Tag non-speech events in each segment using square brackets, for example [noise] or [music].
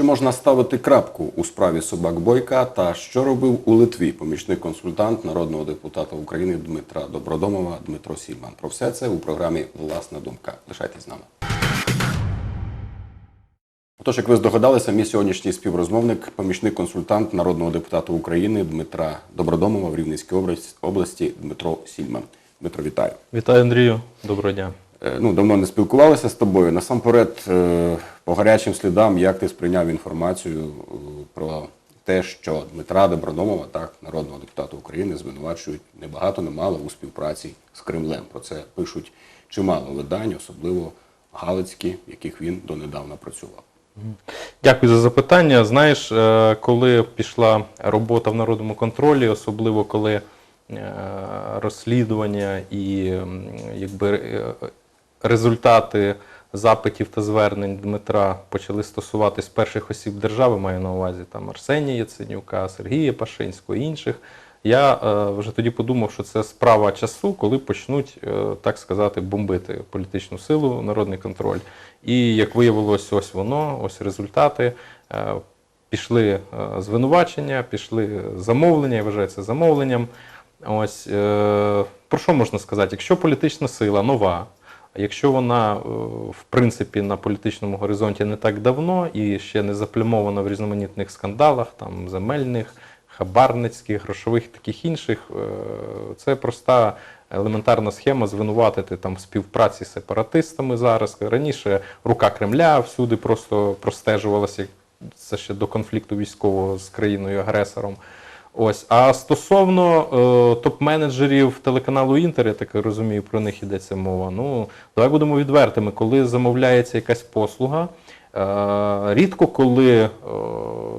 Чи можна ставити крапку у справі собак Бойка та що робив у Литві помічник консультант народного депутата України Дмитра Добродомова Дмитро Сільман? Про все це у програмі Власна думка. Лишайтесь з нами. Отож, як ви здогадалися, мій сьогоднішній співрозмовник, помічник консультант народного депутата України Дмитра Добродомова в Рівненській області- Дмитро Сільман. Дмитро, вітаю. Вітаю, Андрію. Доброго дня. Е, Ну, давно не спілкувалися з тобою. Насамперед, е, по гарячим слідам, як ти сприйняв інформацію е, про те, що Дмитра Добродомова, так, народного депутата України, звинувачують небагато, немало у співпраці з Кремлем. Про це пишуть чимало видань, особливо галицькі, в яких він донедавна працював. Дякую за запитання. Знаєш, е, коли пішла робота в народному контролі, особливо коли е, розслідування і якби результати запитів та звернень Дмитра почали стосуватись перших осіб держави, маю на увазі там Арсенія Яценюка, Сергія Пашинського інших. Я е, вже тоді подумав, що це справа часу, коли почнуть, е, так сказати, бомбити політичну силу, народний контроль. І як виявилось, ось воно, ось результати. Е, пішли е, звинувачення, пішли замовлення, я вважаю це замовленням. Ось е, про що можна сказати? Якщо політична сила нова, якщо вона, е, в принципі, на політичному горизонті не так давно і ще не заплямована в різноманітних скандалах, там земельних, хабарницьких, грошових таких інших, е, це проста елементарна схема звинуватити там в співпраці з сепаратистами зараз. Раніше рука Кремля всюди просто простежувалася. Це ще до конфлікту військового з країною-агресором. Ось. А стосовно е, топ-менеджерів телеканалу Інтер, я так розумію, про них йдеться мова. Ну, давай будемо відвертими. Коли замовляється якась послуга, е, рідко коли е,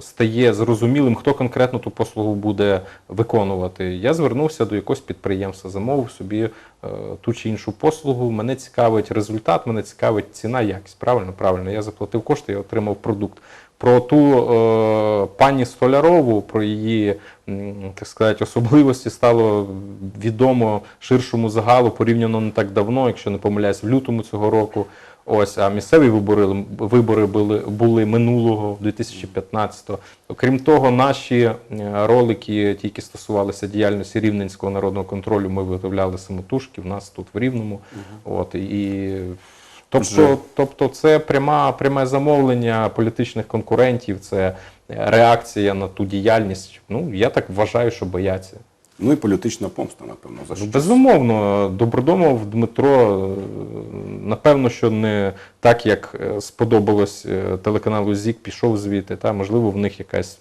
стає зрозумілим, хто конкретно ту послугу буде виконувати. Я звернувся до якогось підприємства, замовив собі е, ту чи іншу послугу. Мене цікавить результат, мене цікавить ціна, якість. Правильно, правильно. Я заплатив кошти, я отримав продукт. Про ту е, пані Столярову, про її так сказати, особливості стало відомо ширшому загалу порівняно не так давно, якщо не помиляюсь, в лютому цього року. Ось, а місцеві вибори, вибори були, були минулого 2015-го. Окрім того, наші е, ролики, ті, які стосувалися діяльності рівненського народного контролю, ми виготовляли самотужки в нас тут в Рівному. От, і Тобто, тобто це пряма, пряме замовлення політичних конкурентів, це реакція на ту діяльність. Ну, я так вважаю, що бояться. Ну і політична помста, напевно, за Ну, що. безумовно, Добродомов Дмитро, е, напевно, що не так, як е, сподобалось е, телеканалу ЗІК, пішов звідти. Та, можливо, в них якась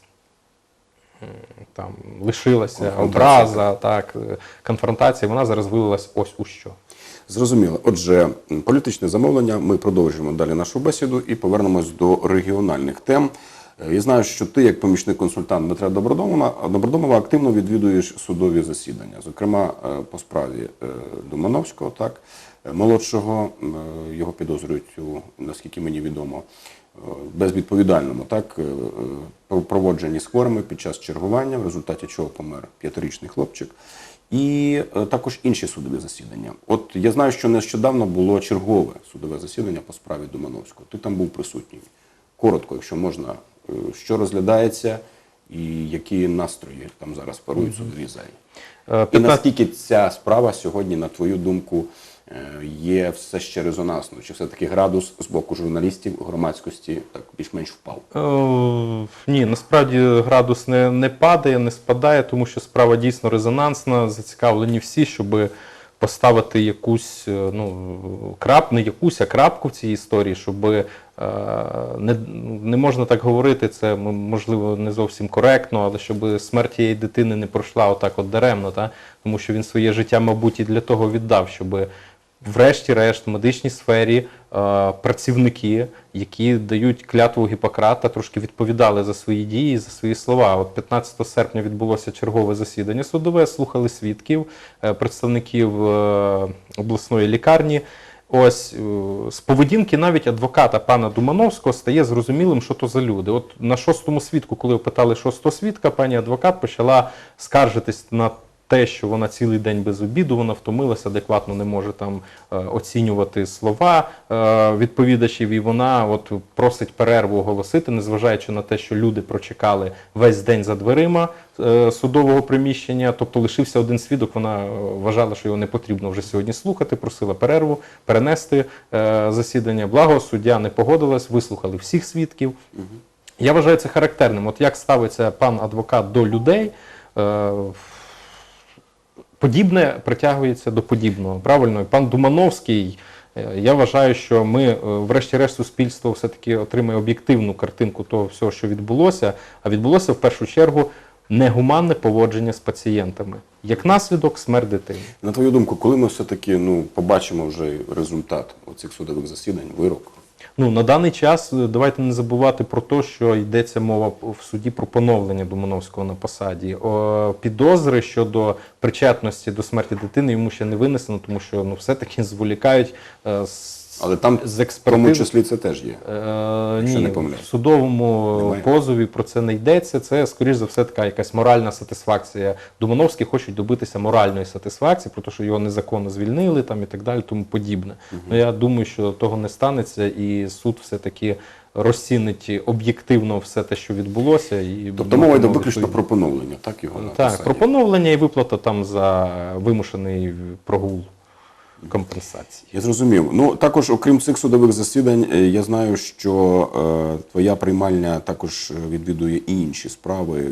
там лишилася образа, так, конфронтація, вона зараз вилилась ось у що. Зрозуміло. Отже, політичне замовлення. Ми продовжуємо далі нашу бесіду і повернемось до регіональних тем. Е, Я знаю, що ти, як помічник консультант Дмитра Добродомова, активно відвідуєш судові засідання, зокрема е, по справі е, Думановського, так е, молодшого е, його підозрюють у, наскільки мені відомо, е, безвідповідальному так е, е, проводженні з хворими під час чергування, в результаті чого помер п'ятирічний хлопчик. І е, також інші судові засідання. От я знаю, що нещодавно було чергове судове засідання по справі Думановського. Ти там був присутній. Коротко, якщо можна, е, що розглядається і які настрої там зараз парують судові залі. Е, І наскільки ця справа сьогодні, на твою думку, є все ще резонансною? Чи все-таки градус з боку журналістів, громадськості так більш-менш впав? Е, Ні, насправді градус не, не падає, не спадає, тому що справа дійсно резонансна. Зацікавлені всі, щоб поставити якусь е, ну, крап, не якусь, а крапку в цій історії, щоб е, не, не можна так говорити, це можливо не зовсім коректно, але щоб смерть тієї дитини не пройшла отак от даремно, та? тому що він своє життя, мабуть, і для того віддав, щоб врешті-решт в медичній сфері е, працівники, які дають клятву Гіппократа, трошки відповідали за свої дії, за свої слова. От 15 серпня відбулося чергове засідання судове, слухали свідків, е, представників е, обласної лікарні. Ось е, з поведінки навіть адвоката пана Думановського стає зрозумілим, що то за люди. От на шостому свідку, коли опитали шостого свідка, пані адвокат почала скаржитись на те, що вона цілий день без обіду, вона втомилася, адекватно не може там е, оцінювати слова е, відповідачів, і вона от просить перерву оголосити, незважаючи на те, що люди прочекали весь день за дверима е, судового приміщення, тобто лишився один свідок. Вона вважала, що його не потрібно вже сьогодні слухати, просила перерву, перенести засідання. Благо суддя не погодилась, вислухали всіх свідків. Я вважаю це характерним. От як ставиться пан адвокат до людей, подібне притягується до подібного. Правильно, пан Думановський. е, Я вважаю, що ми, е, врешті-решт, суспільство все-таки отримає об'єктивну картинку того всього, що відбулося. А відбулося в першу чергу негуманне поводження з пацієнтами. Як наслідок, смерть дитини. На твою думку, коли ми все-таки ну, побачимо вже результат оцих судових засідань, вирок? Ну на даний час е, давайте не забувати про те, що йдеться мова в суді про поновлення Думановського на посаді. О, підозри щодо причетності до смерті дитини йому ще не винесено, тому що ну все таки [laughs] зволікають е, з, Але там з в тому числі це теж є. Е, ні, не в судовому Немає? позові про це не йдеться. Це, скоріш за все, така якась моральна сатисфакція. Думановські хочуть добитися моральної сатисфакції, про те, що його незаконно звільнили там і так далі, тому подібне. Ну я думаю, що того не станеться, і суд все-таки розцінить об'єктивно все те, що відбулося. І Тобто мова йде виключно про поновлення, так його так, про поновлення і виплата там за вимушений прогул компенсації. Я зрозумів. Ну також, окрім цих судових засідань, е, я знаю, що е, твоя приймальня також е, відвідує і інші справи.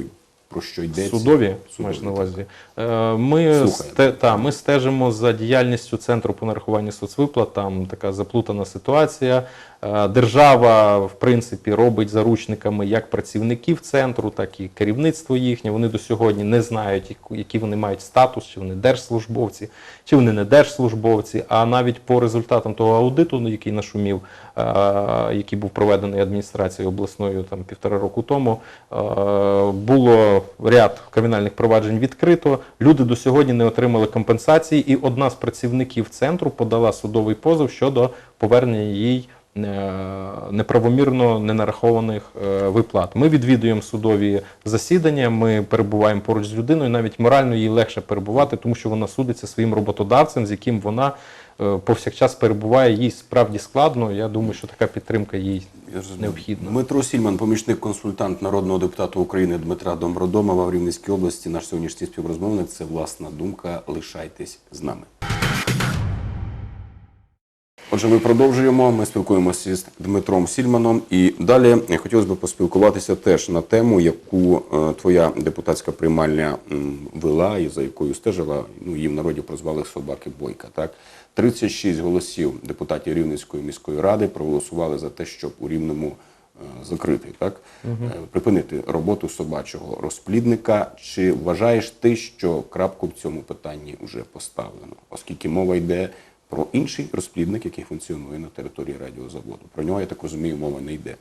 Про що йдеться? Судові, маєш на увазі. Е, Ми, сте, та, ми стежимо за діяльністю Центру по нарахуванню соцвиплат. Там така заплутана ситуація. Е, Держава, в принципі, робить заручниками як працівників центру, так і керівництво їхнє. Вони до сьогодні не знають, який вони мають статус, чи вони держслужбовці, чи вони не держслужбовці. А навіть по результатам того аудиту, ну, який нашумів, е, який був проведений адміністрацією обласною там півтора року тому, е, було ряд кримінальних проваджень відкрито. Люди до сьогодні не отримали компенсації, і одна з працівників центру подала судовий позов щодо повернення їй. Неправомірно ненарахованих е, виплат. Ми відвідуємо судові засідання, ми перебуваємо поруч з людиною, навіть морально їй легше перебувати, тому що вона судиться своїм роботодавцем, з яким вона е, повсякчас перебуває. Їй справді складно. Я думаю, що така підтримка їй необхідна. Дмитро Сільман, помічник консультант народного депутата України Дмитра Домродомова в Рівненській області. Наш сьогоднішній співрозмовник. Це власна думка. Лишайтесь з нами. Отже, ми продовжуємо. Ми спілкуємося з Дмитром Сільманом. І далі хотілося б поспілкуватися теж на тему, яку е, твоя депутатська приймальня вела і за якою стежила. Ну, її в народі прозвали собаки Бойка. Так 36 голосів депутатів Рівненської міської ради проголосували за те, щоб у Рівному е, закрити, так е, припинити роботу собачого розплідника. Чи вважаєш ти, що крапку в цьому питанні вже поставлено, оскільки мова йде про інший розплідник, який функціонує на території радіозаводу? Про нього я так розумію, мова не йде. Е,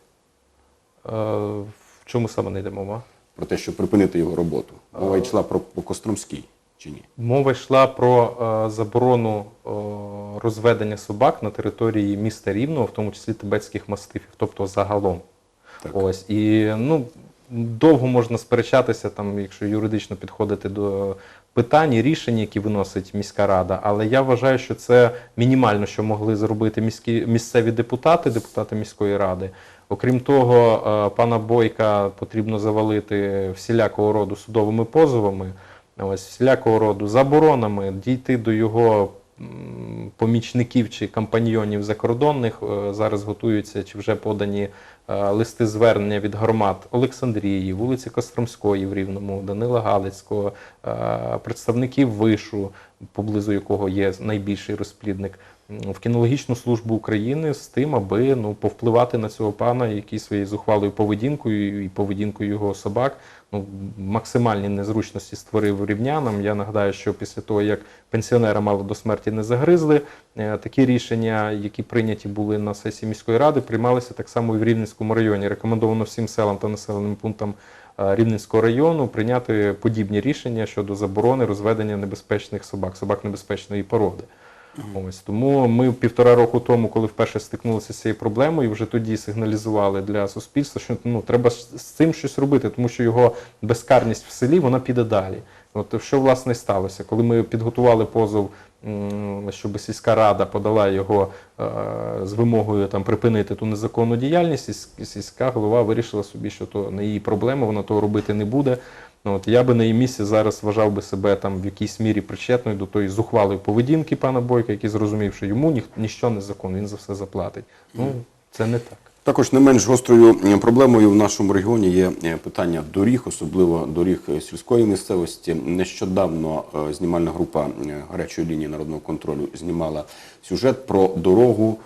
В чому саме не йде мова? Про те, щоб припинити його роботу. Мова йшла про, про Костромський чи ні? Мова йшла про е, заборону е, розведення собак на території міста Рівного, в тому числі тибетських мастифів, тобто загалом. Так. Ось і ну довго можна сперечатися, там, якщо юридично підходити до питань і рішень, які виносить міська рада. Але я вважаю, що це мінімально, що могли зробити міські місцеві депутати, депутати міської ради. Окрім того, е, пана Бойка потрібно завалити всілякого роду судовими позовами, ось всілякого роду заборонами, дійти до його помічників чи компаньйонів закордонних. Е, Зараз готуються чи вже подані листи звернення від громад Олександрії, вулиці Костромської в Рівному, Данила Галицького, е, представників вишу, поблизу якого є найбільший розплідник. В кінологічну службу України з тим, аби ну повпливати на цього пана, який своєю зухвалою поведінкою і поведінкою його собак ну максимальні незручності створив рівнянам. Я нагадаю, що після того як пенсіонера мало до смерті не загризли, е, такі рішення, які прийняті були на сесії міської ради, приймалися так само і в Рівненському районі. Рекомендовано всім селам та населеним пунктам е, Рівненського району прийняти подібні рішення щодо заборони розведення небезпечних собак, собак небезпечної породи. Ось тому ми півтора року тому, коли вперше стикнулися з цією проблемою, вже тоді сигналізували для суспільства, що ну треба з цим щось робити, тому що його безкарність в селі вона піде далі. От що власне сталося, коли ми підготували позов, щоб сільська рада подала його е, з вимогою там припинити ту незаконну діяльність, сільсь- сільська голова вирішила собі, що то не її проблема, вона того робити не буде. Ну, от я би на її місці зараз вважав би себе там в якійсь мірі причетною до тої зухвалої поведінки пана Бойка, який зрозумів, що йому ні, ніщо не закон, він за все заплатить. Ну це не так. Також не менш гострою е, проблемою в нашому регіоні є е, питання доріг, особливо доріг е, сільської місцевості. Нещодавно знімальна група гарячої лінії народного контролю знімала сюжет про дорогу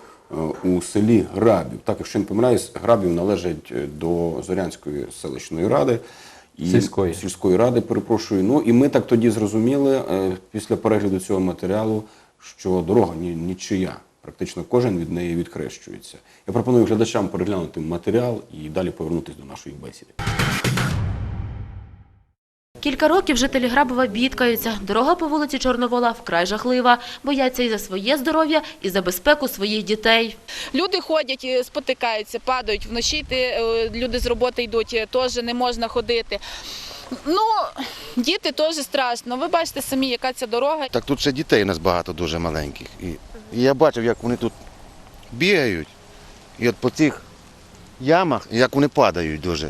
у селі Грабів. Так, якщо не помиляюсь, Грабів належать е, до Зорянської селищної ради. І Сільської. сільської ради, перепрошую. Ну і ми так тоді зрозуміли е, після перегляду цього матеріалу, що дорога ні, нічия. Практично кожен від неї відхрещується. Я пропоную глядачам переглянути матеріал і далі повернутися до нашої бесіди. Кілька років жителі Грабова бідкаються. Дорога по вулиці Чорновола вкрай жахлива. Бояться і за своє здоров'я, і за безпеку своїх дітей. Люди ходять, е, спотикаються, падають вночі. Е, люди з роботи йдуть, е, теж не можна ходити. Ну, діти теж страшно. Ви бачите самі, яка ця дорога. Так тут ще дітей у нас багато дуже маленьких. І, і я бачив, як вони тут бігають. І от по цих ямах, як вони падають дуже.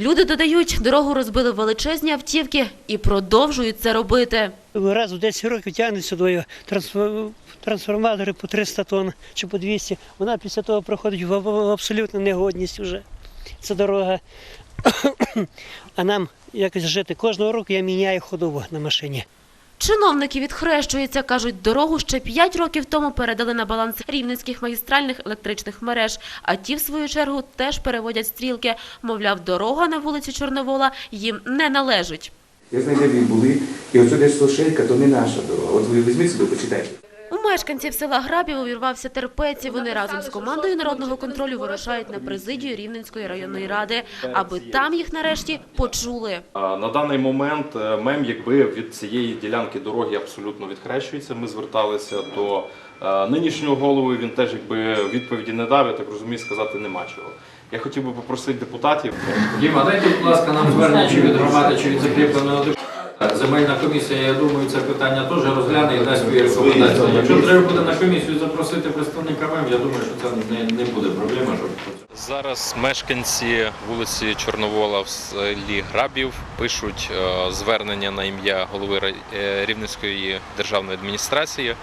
Люди додають, дорогу розбили величезні автівки і продовжують це робити. Раз в 10 років тягнеться двоє трансфо- трансформатори по 300 тонн чи по 200. Вона після того проходить в абсолютну негодність вже. Це дорога. [coughs] А нам якось жити. Кожного року я міняю ходову на машині. Чиновники відхрещуються, кажуть, дорогу ще 5 років тому передали на баланс рівненських магістральних електричних мереж, а ті, в свою чергу, теж переводять стрілки. Мовляв, дорога на вулиці Чорновола їм не належить. Я знаю, де були, і оце десь Слошейка, то не наша дорога. От ви візьміть собі, почитайте. Мешканців села Грабів увірвався терпець, і вони разом з командою народного контролю вирушають на президію Рівненської районної ради, аби там їх нарешті почули. На даний момент е, МЕМ якби від цієї ділянки дороги абсолютно відхрещується. Ми зверталися до е, нинішнього голови. Він теж якби відповіді не дав. Я так розумію, сказати нема чого. Я хотів би попросити депутатів. Діма, дайте, будь ласка, нам звернення чи від громади, чи від закріпленого депутата. Земельна комісія, я думаю, це питання теж розгляне і дасть свої рекомендації. Якщо треба буде на комісію запросити представника МЕМ, я думаю, що це не, не буде проблема, щоб Зараз мешканці вулиці Чорновола в селі Грабів пишуть е, звернення на ім'я голови е, Рівненської державної адміністрації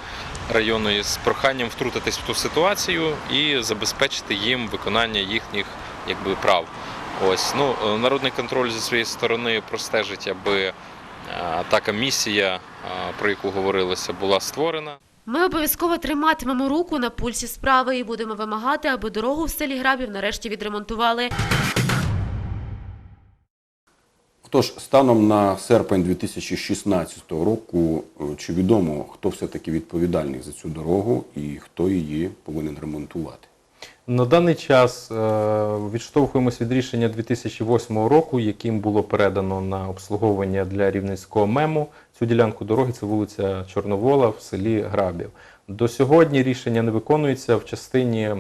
районної з проханням втрутитись в ту ситуацію і забезпечити їм виконання їхніх якби прав. Ось ну е, народний контроль зі своєї сторони простежить, аби е, та комісія, е, про яку говорилося, була створена. Ми обов'язково триматимемо руку на пульсі справи і будемо вимагати, аби дорогу в селі Грабів нарешті відремонтували. Отож, станом на серпень 2016 року, е, чи відомо, хто все-таки відповідальний за цю дорогу і хто її повинен ремонтувати? На даний час е, відштовхуємось від рішення 2008 року, яким було передано на обслуговування для рівненського мему цю ділянку дороги. Це вулиця Чорновола в селі Грабів. До сьогодні рішення не виконується в частині е,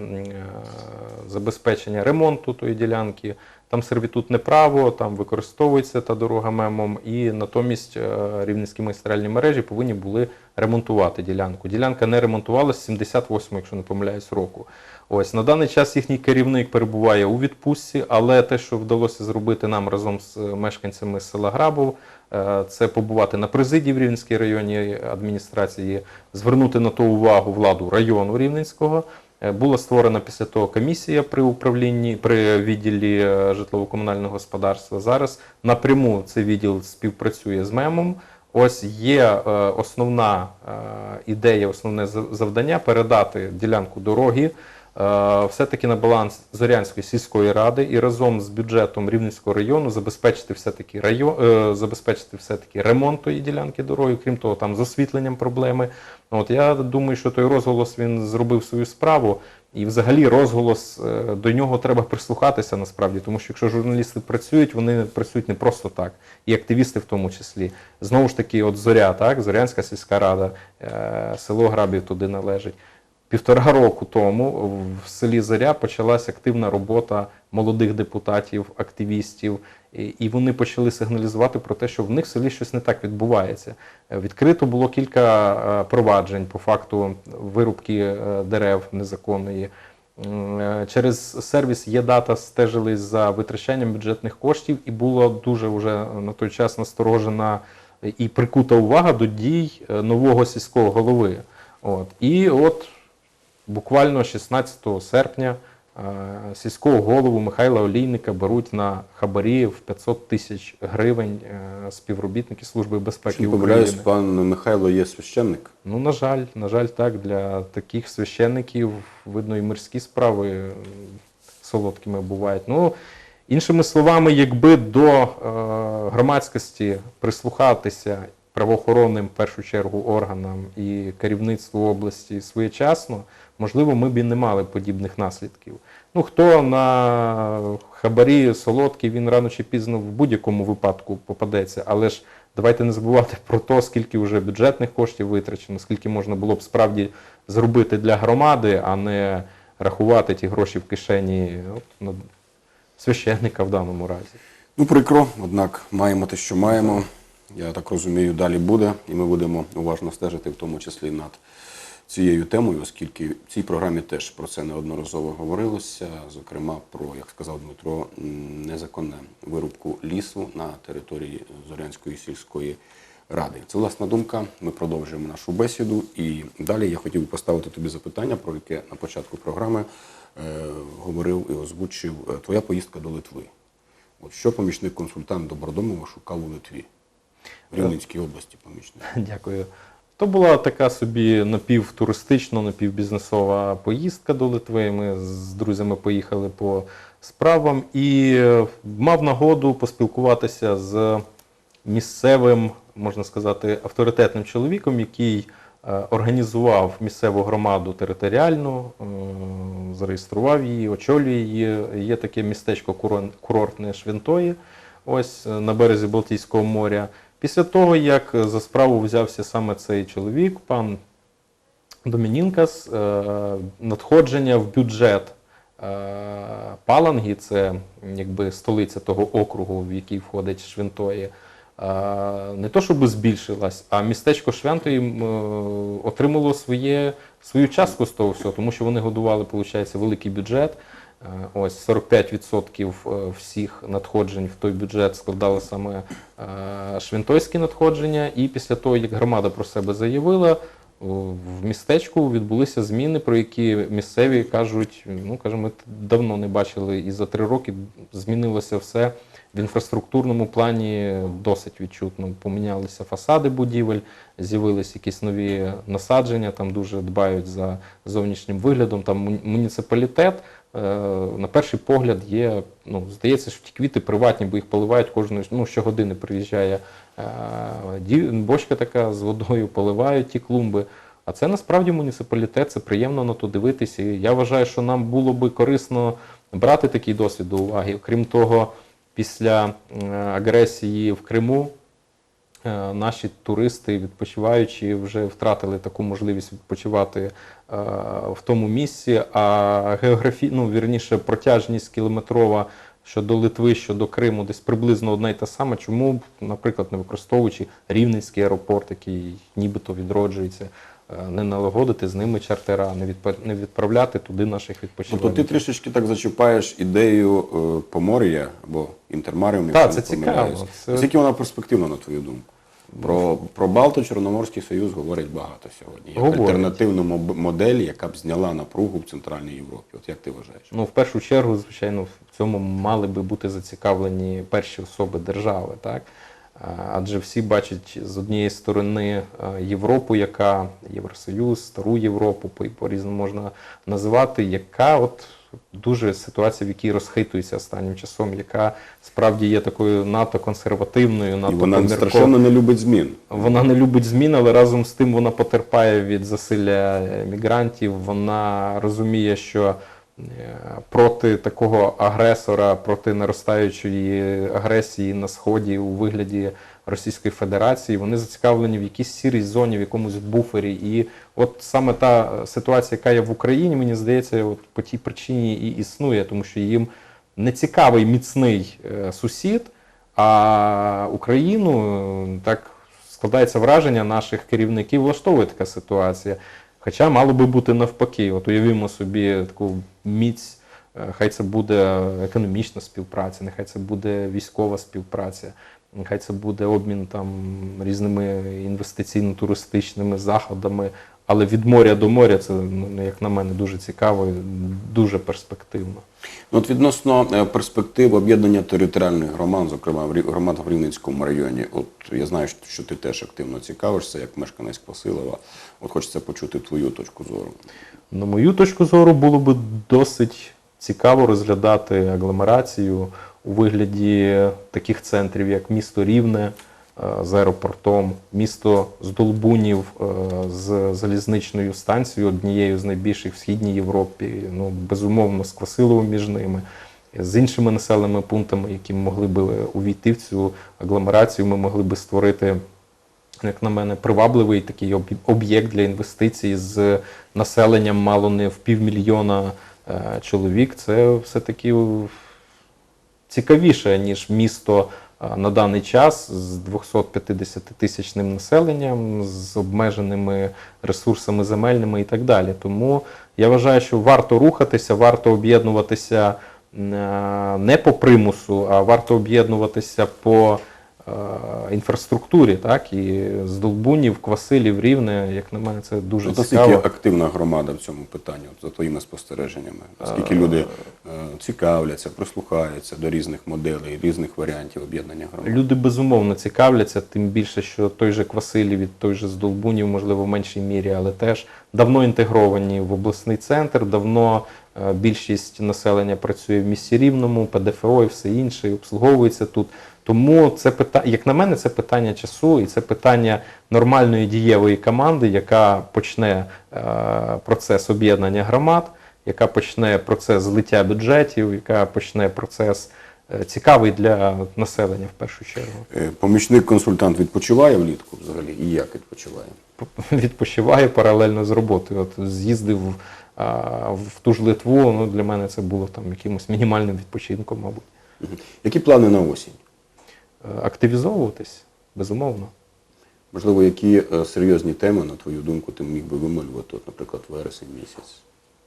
забезпечення ремонту тої ділянки. Там сервітутне право, там використовується та дорога мемом, і натомість е, рівненські магістральні мережі повинні були ремонтувати ділянку. Ділянка не ремонтувалася з 78, якщо не помиляюсь, року. Ось на даний час їхній керівник перебуває у відпустці, але те, що вдалося зробити нам разом з е, мешканцями села Грабов, е, це побувати на президії в Рівненській районній адміністрації, звернути на то увагу владу району Рівненського. Е, Була створена після того комісія при управлінні при відділі е, житлово-комунального господарства. Зараз напряму цей відділ співпрацює з МЕМом. Ось є е, основна ідея, основне за- завдання передати ділянку дороги все-таки на баланс Зорянської сільської ради і разом з бюджетом Рівненського району забезпечити все-таки район, е, забезпечити все-таки ремонт тої ділянки дороги, крім того, там з освітленням проблеми. От я думаю, що той розголос він зробив свою справу. І взагалі розголос е, до нього треба прислухатися насправді, тому що якщо журналісти працюють, вони працюють не просто так, і активісти в тому числі. Знову ж таки, от зоря, так, Зорянська сільська рада, е, село Грабів туди належить. Півтора року тому в селі Заря почалася активна робота молодих депутатів, активістів, і- вони почали сигналізувати про те, що в них в селі щось не так відбувається. Е, Відкрито було кілька е, проваджень по факту вирубки е, дерев незаконної. Через сервіс є дата стежили за витрачанням бюджетних коштів, і було дуже вже на той час насторожена і прикута увага до дій нового сільського голови. От. І от буквально 16 серпня е, сільського голову Михайла Олійника беруть на хабарі в 500 тисяч гривень е, співробітники Служби безпеки Якщо не помиляюсь, пан Михайло є священник. Ну, на жаль, на жаль, так, для таких священників, видно, і мирські справи солодкими бувають. Ну, іншими словами, якби до е, громадськості прислухатися правоохоронним, в першу чергу, органам і керівництву області своєчасно, можливо, ми б і не мали подібних наслідків. Ну, хто на хабарі солодкий, він рано чи пізно в будь-якому випадку попадеться, але ж давайте не забувати про те, скільки вже бюджетних коштів витрачено, скільки можна було б справді зробити для громади, а не рахувати ті гроші в кишені от, священника в даному разі. Ну, прикро, однак маємо те, що маємо. Я так розумію, далі буде, і ми будемо уважно стежити, в тому числі над цією темою, оскільки в цій програмі теж про це неодноразово говорилося. Зокрема, про, як сказав Дмитро, незаконне вирубку лісу на території Зорянської сільської ради. Це власна думка. Ми продовжуємо нашу бесіду. І далі я хотів би поставити тобі запитання, про яке на початку програми е, говорив і озвучив е, твоя поїздка до Литви. От що помічник-консультант Добродомова шукав у Литві? В Рівненській області помічник. [laughs] Дякую. То була така собі напівтуристична, напівбізнесова поїздка до Литви. Ми з друзями поїхали по справам і е, мав нагоду поспілкуватися з місцевим, можна сказати, авторитетним чоловіком, який е, організував місцеву громаду територіальну, е, зареєстрував її, очолює її. Є таке містечко курортне Швінтої, ось на березі Балтійського моря. Після того, як за справу взявся саме цей чоловік, пан Домінінкас, е, надходження в бюджет е, Паланги, це якби столиця того округу, в який входить Швинтої, е, не то щоб збільшилась, а містечко Швентої е, отримало своє, свою частку з того всього, тому що вони годували, виходить, великий бюджет. Е, Ось 45% е, всіх надходжень в той бюджет складали саме е, швинтойські надходження. І після того, як громада про себе заявила, в містечку відбулися зміни, про які місцеві кажуть, ну каже, ми давно не бачили, і за три роки змінилося все в інфраструктурному плані досить відчутно. Помінялися фасади будівель, з'явилися якісь нові насадження, там дуже дбають за зовнішнім виглядом. Там му- муніципалітет. Е, На перший погляд є, ну, здається, що ті квіти приватні, бо їх поливають кожної ну, щогодини приїжджає е, бочка така з водою, поливають ті клумби. А це насправді муніципалітет, це приємно на то дивитися. І я вважаю, що нам було би корисно брати такий досвід до уваги. Окрім того, після агресії в Криму наші туристи, відпочиваючи, вже втратили таку можливість відпочивати е, в тому місці. А географі... ну, вірніше, протяжність кілометрова щодо Литви, щодо Криму, десь приблизно одна й та сама. Чому, наприклад, не використовуючи Рівненський аеропорт, який нібито відроджується, е, не налагодити з ними чартера, не відправляти туди наших Тобто ти трішечки так зачіпаєш ідею е, Помор'я або інтермаріум, Так, якщо це не цікаво. помиляюсь. Це- Наскільки вона перспективна, на твою думку? Про, про Балто-Чорноморський союз говорять багато сьогодні. Як Говорять. альтернативну модель, яка б зняла напругу в Центральній Європі. От як ти вважаєш? Ну, в першу чергу, звичайно, в цьому мали би бути зацікавлені перші особи держави, так? Адже всі бачать з однієї сторони е, Європу, яка Євросоюз, стару Європу, по- по-різному можна називати, яка от дуже ситуація, в якій розхитується останнім часом, яка справді є такою надто консервативною, І надто вона помірков- страшенно не любить змін. вона не любить змін, але разом з тим вона потерпає від засилля мігрантів. Вона розуміє, що е, проти такого агресора, проти наростаючої агресії на сході у вигляді Російської Федерації. Вони зацікавлені в якійсь сірій зоні, в якомусь буфері. І от саме та ситуація, яка є в Україні, мені здається, от по тій причині і існує, тому що їм не цікавий міцний е, сусід, а Україну е, так складається враження наших керівників влаштовує така ситуація. Хоча мало би бути навпаки. От уявімо собі таку міць, е, хай це буде економічна співпраця, нехай це буде військова співпраця, нехай це буде обмін там різними інвестиційно-туристичними заходами. Але від моря до моря це, ну, як на мене, дуже цікаво і дуже перспективно. Ну, От відносно е, перспектив об'єднання територіальних громад, зокрема громад в Рівненському районі. От я знаю, що- що ти теж активно цікавишся, як мешканець Квасилова. От хочеться почути твою точку зору. На мою точку зору, було би досить цікаво розглядати агломерацію у вигляді таких центрів, як місто Рівне е, з аеропортом, місто Здолбунів е, з залізничною станцією, однією з найбільших в східній Європі, ну безумовно, з Квасиловом між ними. З іншими населеними пунктами, які могли би увійти в цю агломерацію, ми могли би створити як на мене, привабливий такий об'єкт для інвестицій з населенням мало не в півмільйона е, чоловік. Це все-таки е, цікавіше, ніж місто на даний час з 250 тисячним населенням, з обмеженими ресурсами земельними і так далі. Тому я вважаю, що варто рухатися, варто об'єднуватися не по примусу, а варто об'єднуватися по інфраструктурі, так і з Долбунів, Квасилів, Рівне, як на мене, це дуже От наскільки активна громада в цьому питанні, от, за твоїми спостереженнями? Наскільки люди е, цікавляться, прислухаються до різних моделей, різних варіантів об'єднання громад? Люди безумовно цікавляться, тим більше, що той же Квасилів і той же Здолбунів, можливо, в меншій мірі, але теж давно інтегровані в обласний центр, давно е, більшість населення працює в місті Рівному, ПДФО і все інше, і обслуговується тут. Тому це питання, як на мене, це питання часу і це питання нормальної дієвої команди, яка почне е, процес об'єднання громад, яка почне процес злиття бюджетів, яка почне процес е, цікавий для населення в першу чергу. Е, Помічник-консультант відпочиває влітку взагалі і як відпочиває? [laughs] Відпочиваю паралельно з роботою. От з'їздив в ту ж Литву. Ну для мене це було там якимось мінімальним відпочинком, мабуть. Які плани на осінь? Е, Активізовуватись, безумовно. Можливо, які е, серйозні теми, на твою думку, ти міг би вималювати, от, наприклад, вересень місяць?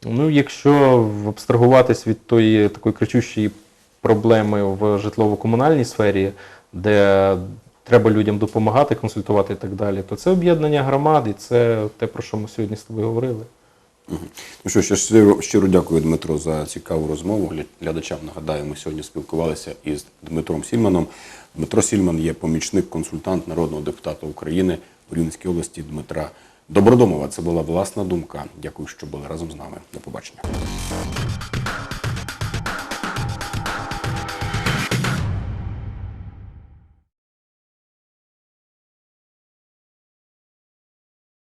Ну, якщо абстрагуватись від тої такої кричущої проблеми в житлово-комунальній сфері, де треба людям допомагати, консультувати і так далі, то це об'єднання громад, і це те, про що ми сьогодні з тобою говорили. Ну що я щиро, щиро дякую, Дмитро, за цікаву розмову. Глядачам нагадаю, ми сьогодні спілкувалися із Дмитром Сільманом. Дмитро Сільман є помічник-консультант народного депутата України у Рівненській області Дмитра Добродомова. Це була власна думка. Дякую, що були разом з нами. До побачення.